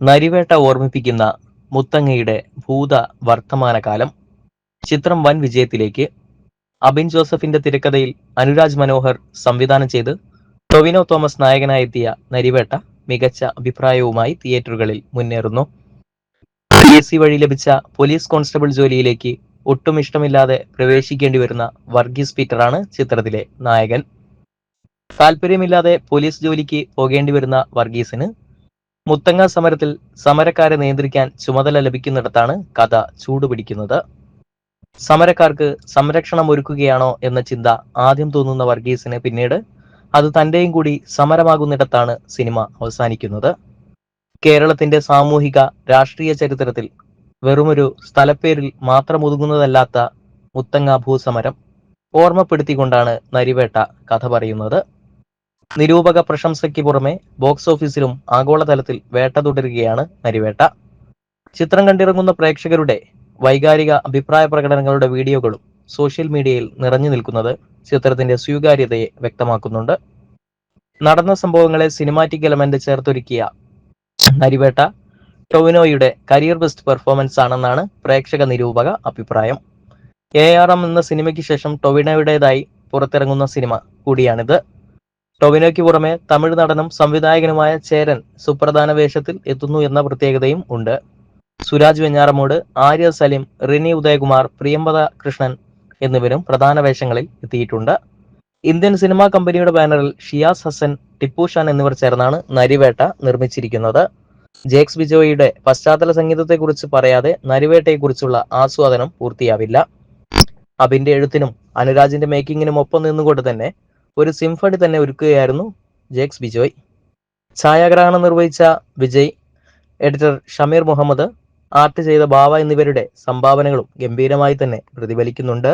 നരിവേട്ട ഓർമ്മിപ്പിക്കുന്ന മുത്തങ്ങയുടെ ഭൂത വർത്തമാനകാലം ചിത്രം വൻ വിജയത്തിലേക്ക് അബിൻ ജോസഫിന്റെ തിരക്കഥയിൽ അനുരാജ് മനോഹർ സംവിധാനം ചെയ്ത് ടൊവിനോ തോമസ് നായകനായെത്തിയ നരിവേട്ട മികച്ച അഭിപ്രായവുമായി തിയേറ്ററുകളിൽ മുന്നേറുന്നു. പി എസ് സി വഴി ലഭിച്ച പോലീസ് കോൺസ്റ്റബിൾ ജോലിയിലേക്ക് ഒട്ടും ഇഷ്ടമില്ലാതെ പ്രവേശിക്കേണ്ടി വരുന്ന വർഗീസ് പീറ്ററാണ് ചിത്രത്തിലെ നായകൻ. താല്പര്യമില്ലാതെ പോലീസ് ജോലിക്ക് പോകേണ്ടി വരുന്ന വർഗീസിന് മുത്തങ്ങ സമരത്തിൽ സമരക്കാരെ നിയന്ത്രിക്കാൻ ചുമതല ലഭിക്കുന്നിടത്താണ് കഥ ചൂടുപിടിക്കുന്നത്. സമരക്കാർക്ക് സംരക്ഷണം ഒരുക്കുകയാണോ എന്ന ചിന്ത ആദ്യം തോന്നുന്ന വർഗീസിന് പിന്നീട്. അത് തന്റെയും കൂടി സമരമാകുന്നിടത്താണ് സിനിമ അവസാനിക്കുന്നത്. കേരളത്തിന്റെ സാമൂഹിക രാഷ്ട്രീയ ചരിത്രത്തിൽ വെറുമൊരു സ്ഥലപ്പേരിൽ മാത്രം ഒതുങ്ങുന്നതല്ലാത്ത മുത്തങ്ങ ഭൂസമരം ഓർമ്മപ്പെടുത്തിക്കൊണ്ടാണ് നരിവേട്ട കഥ പറയുന്നത്. നിരൂപക പ്രശംസയ്ക്ക് പുറമെ ബോക്സ് ഓഫീസിലും ആഗോളതലത്തിൽ വേട്ട തുടരുകയാണ് നരിവേട്ട. ചിത്രം കണ്ടിറങ്ങുന്ന പ്രേക്ഷകരുടെ വൈകാരിക അഭിപ്രായ പ്രകടനങ്ങളുടെ വീഡിയോകളും സോഷ്യൽ മീഡിയയിൽ നിറഞ്ഞു നിൽക്കുന്നത് ചിത്രത്തിന്റെ സ്വീകാര്യതയെ വ്യക്തമാക്കുന്നുണ്ട്. നടന്ന സംഭവങ്ങളെ സിനിമാറ്റിക് എലമെന്റ് ചേർത്തൊരുക്കിയ നരിവേട്ട ടൊവിനോയുടെ കരിയർ ബെസ്റ്റ് പെർഫോമൻസ് ആണെന്നാണ് പ്രേക്ഷക നിരൂപക അഭിപ്രായം. എ ആർ എം എന്ന സിനിമയ്ക്ക് ശേഷം ടൊവിനോയുടേതായി പുറത്തിറങ്ങുന്ന സിനിമ കൂടിയാണിത്. ടൊവിനോയ്ക്ക് പുറമെ തമിഴ് നടനും സംവിധായകനുമായ ചേരൻ സുപ്രധാന വേഷത്തിൽ എത്തുന്നു എന്ന പ്രത്യേകതയും ഉണ്ട്. സുരാജ് വെഞ്ഞാറമൂട് ആര്യ സലിം റിനി ഉദയകുമാർ പ്രിയംവദ കൃഷ്ണൻ എന്നിവരും പ്രധാന വേഷങ്ങളിൽ എത്തിയിട്ടുണ്ട്. ഇന്ത്യൻ സിനിമാ കമ്പനിയുടെ ബാനറിൽ ഷിയാസ് ഹസൻ ടിപ്പു ഷാൻ എന്നിവർ ചേർന്നാണ് നരിവേട്ട നിർമ്മിച്ചിരിക്കുന്നത്. ജേക്സ് ബിജോയുടെ പശ്ചാത്തല സംഗീതത്തെക്കുറിച്ച് പറയാതെ നരിവേട്ടയെക്കുറിച്ചുള്ള ആസ്വാദനം പൂർത്തിയാവില്ല. അബിന്റെ എഴുത്തിനും അനുരാജിന്റെ മേക്കിങ്ങിനും ഒപ്പം നിന്നുകൊണ്ട് തന്നെ ഒരു സിംഫണി തന്നെ ഒരുക്കുകയായിരുന്നു ജേക്സ് ബിജോയ്. ഛായാഗ്രഹണം നിർവഹിച്ച വിജയ് എഡിറ്റർ ഷമീർ മുഹമ്മദ് ആർട്ട് ചെയ്ത ബാവ എന്നിവരുടെ സംഭാവനകളും ഗംഭീരമായി തന്നെ പ്രതിഫലിക്കുന്നുണ്ട്.